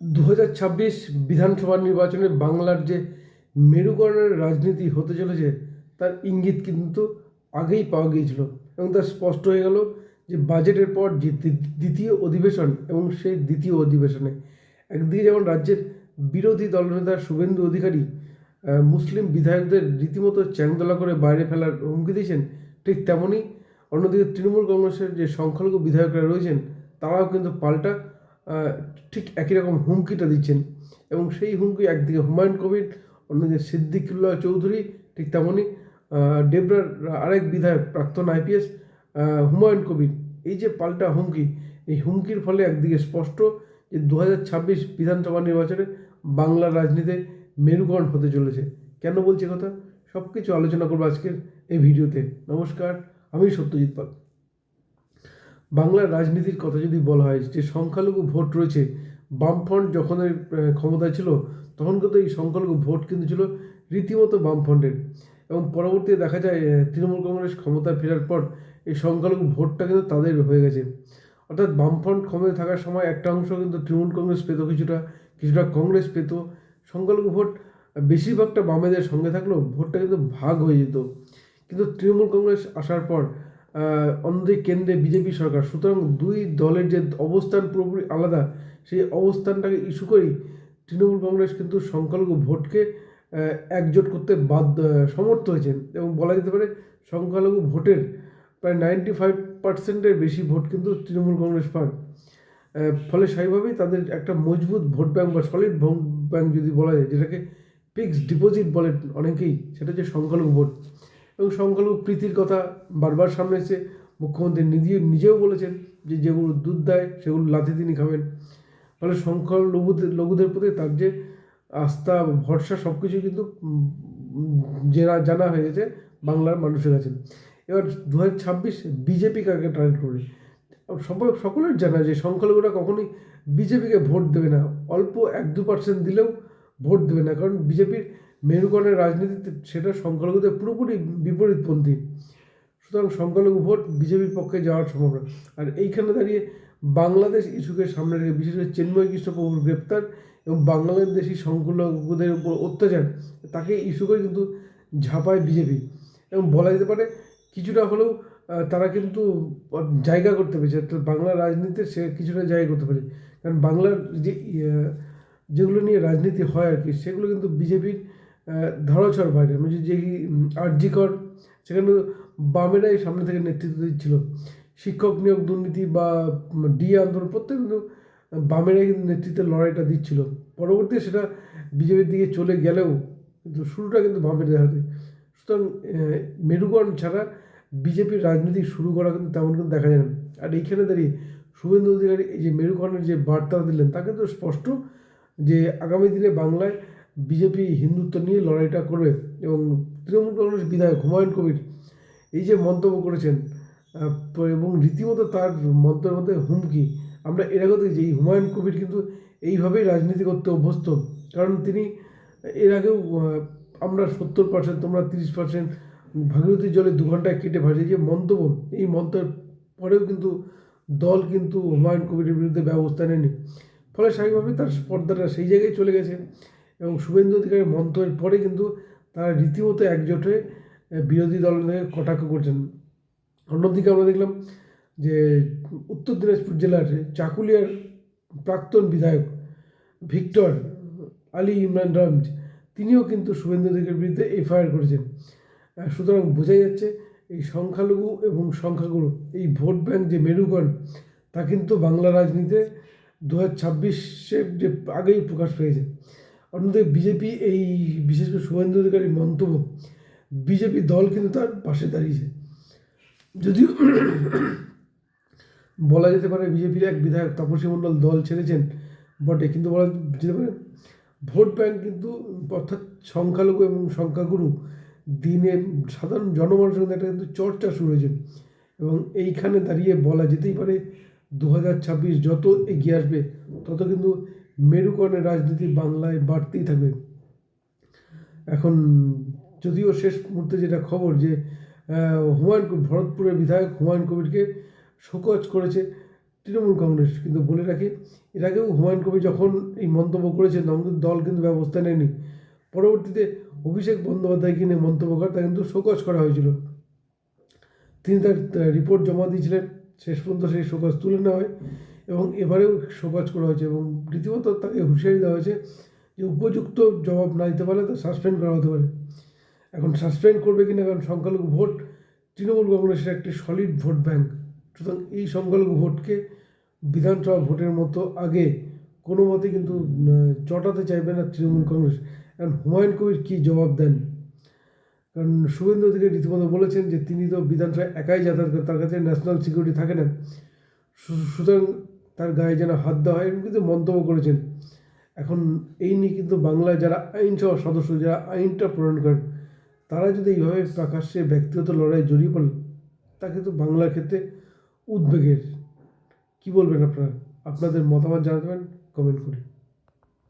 দু হাজার ছাব্বিশ বিধানসভা নির্বাচনে বাংলার যে মেরুকরণের রাজনীতি হতে চলেছে, তার ইঙ্গিত কিন্তু আগেই পাওয়া গিয়েছিল এবং তার স্পষ্ট হয়ে গেল যে বাজেটের পর যে দ্বিতীয় অধিবেশন এবং সেই দ্বিতীয় অধিবেশনে একদিকে যেমন রাজ্যের বিরোধী দলনেতা শুভেন্দু অধিকারী মুসলিম বিধায়কদের রীতিমতো চ্যাংদোলা করে বাইরে ফেলার হুমকি দিয়েছেন ঠিক তেমনই অন্যদিকে তৃণমূল কংগ্রেসের যে সংখ্যালঘু বিধায়করা রয়েছেন, তারাও কিন্তু পাল্টা ঠিক একই রকম হুমকিটা দিচ্ছেন। এবং সেই হুমকি একদিকে হুমায়ুন কবির, অন্যদিকে সিদ্দিকুল্লাহ চৌধুরী, ঠিক তেমনই ডেবরার আরেক বিধায়ক, প্রাক্তন আইপিএস হুমায়ুন কবির। এই যে পাল্টা হুমকি, এই হুমকির ফলে একদিকে স্পষ্ট যে দু ছাব্বিশ বিধানসভা নির্বাচনে বাংলার রাজনীতিতে মেরুকরণ হতে চলেছে। কেন বলছি কথা? সব কিছু আলোচনা করব আজকের এই ভিডিওতে। নমস্কার, আমি সত্যজিৎ পাল। বাংলার রাজনীতির কথা যদি বলা হয়, যে সংখ্যালঘু ভোট রয়েছে, বামফ্রন্ট যখন ক্ষমতায় ছিল, তখন কিন্তু এই সংখ্যালঘু ভোট কিন্তু ছিল রীতিমতো বামফ্রন্টের। এবং পরবর্তীতে দেখা যায় তৃণমূল কংগ্রেস ক্ষমতায় ফেরার পর এই সংখ্যালঘু ভোটটা কিন্তু তাদের হয়ে গেছে। অর্থাৎ বামফ্রন্ট ক্ষমতায় থাকার সময় একটা অংশ কিন্তু তৃণমূল কংগ্রেস পেত কিছুটা কিছুটা কংগ্রেস পেত। সংখ্যালঘু ভোট বেশিরভাগটা বামেদের সঙ্গে থাকলেও ভোটটা কিন্তু ভাগ হয়ে যেত। কিন্তু তৃণমূল কংগ্রেস আসার পর অন্যদিকে কেন্দ্রে বিজেপি সরকার। সুতরাং দুই দলের যে অবস্থান পুরোপুরি আলাদা, সেই অবস্থানটাকে ইস্যু করেই তৃণমূল কংগ্রেস কিন্তু সংখ্যালঘু ভোটকে একজোট করতে বাধ্য সমর্থ হয়েছেন। এবং বলা যেতে পারে সংখ্যালঘু ভোটের প্রায় নাইনটি ফাইভ পার্সেন্টের বেশি ভোট কিন্তু তৃণমূল কংগ্রেস পান। ফলে স্বাভাবিকভাবেই তাদের একটা মজবুত ভোট ব্যাংক বা সলিড ভোট ব্যাংক যদি বলা যায়, যেটাকে ফিক্সড ডিপোজিট বলে অনেকেই, সেটা হচ্ছে সংখ্যালঘু ভোট। এবং সংখ্যালঘু প্রীতির কথা বারবার সামনে এসে মুখ্যমন্ত্রী নিজে নিজেও বলেছেন যে যেগুলো দুধ দেয়, সেগুলো লাথি তিনি খাবেন। ফলে সংখ্যালঘুদের, লঘুদের প্রতি তার যে আস্থা ভরসা সব কিছু কিন্তু জেনা জানা হয়ে গেছে বাংলার মানুষের কাছে। এবার দু হাজার ছাব্বিশ বিজেপি কাকে টার্গেট করে সবাই, সকলের জানা যে সংখ্যালঘুরা কখনোই বিজেপিকে ভোট দেবে না। অল্প এক দু পার্সেন্ট দিলেও ভোট দেবে না। কারণ বিজেপির মেরুকরণের রাজনীতিতে সেটা সংখ্যালঘুদের পুরোপুরি বিপরীতপন্থী। সুতরাং সংখ্যালঘু ভোট বিজেপির পক্ষে যাওয়ার সম্ভাবনা। আর এইখানে দাঁড়িয়ে বাংলাদেশ ইস্যুকে সামনে রেখে বিশেষ করে চিন্ময় কৃষ্ণপ্রভুর গ্রেপ্তার এবং বাংলাদেশি সংখ্যালঘুদের উপর অত্যাচার তাকে ইস্যু করে কিন্তু ঝাঁপায় বিজেপি। এবং বলা যেতে পারে কিছুটা হলেও তারা কিন্তু জায়গা করতে পেরেছে অর্থাৎ রাজনীতিতে সে কিছুটা জায়গা করতে পারে কারণ বাংলার যে ইয়ে, যেগুলো নিয়ে রাজনীতি হয় আর কি সেগুলো কিন্তু বিজেপির ধরাছড় বাইরে মানে যে আর্যিকর সেখানে বামেরাই সামনে থেকে নেতৃত্ব দিচ্ছিল। শিক্ষক নিয়োগ দুর্নীতি বা ডি আন্দোলন, প্রত্যেক কিন্তু বামেরাই কিন্তু নেতৃত্বের লড়াইটা দিচ্ছিল। পরবর্তীতে সেটা বিজেপির দিকে চলে গেলেও কিন্তু শুরুটা কিন্তু বামেদের হাতে। সুতরাং মেরুকরণ ছাড়া বিজেপির রাজনীতি শুরু করা কিন্তু তেমন কিন্তু দেখা যায় না। আর এইখানে দাঁড়িয়ে শুভেন্দু অধিকারী এই যে মেরুকরণের যে বার্তা দিলেন, তা কিন্তু স্পষ্ট যে আগামী দিনে বাংলায় বিজেপি হিন্দুত্ব নিয়ে লড়াইটা করবে এবং তৃণমূল কংগ্রেস বিধায়ক হুমায়ুন কবির এই যে মন্তব্য করেছেন এবং রীতিমতো তার মন্তব্যের মধ্যে হুমকি। আমরা এর আগে দেখেছি, এই হুমায়ুন কবির কিন্তু এইভাবেই রাজনীতি করতে অভ্যস্ত। কারণ তিনি এর আগেও আমরা সত্তর পার্সেন্ট তোমরা তিরিশ পার্সেন্ট ভাগীরথী জলে দু ঘন্টায় কেটে ভাসে যে মন্তব্য, এই মন্তব্যের পরেও কিন্তু দল কিন্তু হুমায়ুন কবিরের বিরুদ্ধে ব্যবস্থা নেয়নি। ফলে স্বাভাবিকভাবেই তার স্পর্ধাটা সেই জায়গায় চলে গেছে। এবং শুভেন্দু অধিকারীর মন্তব্যের পরে কিন্তু তারা রীতিমতো একজোট হয়ে বিরোধী দলকে কটাক্ষ করছেন। অন্যদিকে আমরা দেখলাম যে উত্তর দিনাজপুর জেলার চাকুলিয়ার প্রাক্তন বিধায়ক ভিক্টর আলী ইমরান রামজ, তিনিও কিন্তু শুভেন্দু অধিকারের বিরুদ্ধে এফআইআর করেছেন। সুতরাং বোঝাই যাচ্ছে এই সংখ্যালঘু এবং সংখ্যাগুরু, এই ভোট ব্যাংক যে মেরুকরণ, তা কিন্তু বাংলা রাজনীতিতে দু হাজার ছাব্বিশের যে আগেই প্রকাশ পেয়েছে। অন্যদিকে বিজেপি এই, বিশেষ করে শুভেন্দু অধিকারীর মন্তব্য, বিজেপি দল কিন্তু তার পাশে দাঁড়িয়েছে। যদিও বলা যেতে পারে বিজেপির এক বিধায়ক তপসী মণ্ডল দল ছেড়েছেন বটে, কিন্তু বলা যেতে পারে ভোট ব্যাংক কিন্তু অর্থাৎ সংখ্যালঘু এবং সংখ্যাগুরু দিনে সাধারণ জনমানুষের মধ্যে একটা কিন্তু চর্চা শুরু হয়েছে এবং এইখানে দাঁড়িয়ে বলা যেতেই পারে দু হাজার ছাব্বিশ যত এগিয়ে আসবে তত কিন্তু মেরুকরণের রাজনীতি বাংলায় বাড়তেই থাকবে। এখন যদিও শেষ মুহূর্তে যেটা খবর যে হুমায়ুন ভরতপুরের বিধায়ক হুমায়ুন কবিরকে শোকজ করেছে তৃণমূল কংগ্রেস। কিন্তু বলে রাখি, এর আগেও হুমায়ুন কবির যখন এই মন্তব্য করেছেন, তখন দল কিন্তু ব্যবস্থা নেয়নি। পরবর্তীতে অভিষেক বন্দ্যোপাধ্যায়কে নিয়ে মন্তব্য করে তা কিন্তু শোকজ করা হয়েছিল। তিনি তার রিপোর্ট জমা দিয়েছিলেন। শেষ পর্যন্ত সেই শোকজ তুলে নেওয়া হয়। এবং এবারেও শোকজ করা হয়েছে এবং রীতিমতো তাকে হুঁশিয়ারি দেওয়া হয়েছে যে উপযুক্ত জবাব না দিতে পারলে তা সাসপেন্ড করা হতে পারে। এখন সাসপেন্ড করবে কিনা কারণ সংখ্যালঘু ভোট তৃণমূল কংগ্রেসের একটি সলিড ভোট ব্যাংক। সুতরাং এই সংখ্যালঘু ভোটকে বিধানসভা ভোটের মতো আগে কোনো মতে কিন্তু চটাতে চাইবে না তৃণমূল কংগ্রেস। কারণ হুমায়ুন কবির কী জবাব দেন? কারণ শুভেন্দু অধিকারী রীতিমতো বলেছেন যে তিনি তো বিধানসভায় একাই যাতায়াত করেন তার কাছে ন্যাশনাল সিকিউরিটি থাকে না। সুতরাং তার গায়ে যেন হাত দেওয়া হয় এরকম কিন্তু মন্তব্য করেছেন। এখন এই নিয়ে কিন্তু বাংলায় যারা আইনসভা সদস্য, যারা আইনটা প্রণয়ন করেন, তারা যদি এইভাবে প্রকাশ্যে ব্যক্তিগত লড়াই জড়িয়ে পড়েন, তা কিন্তু বাংলার ক্ষেত্রে উদ্বেগের। কি বলবেন আপনারা? আপনাদের মতামত জানাবেন কমেন্ট করে।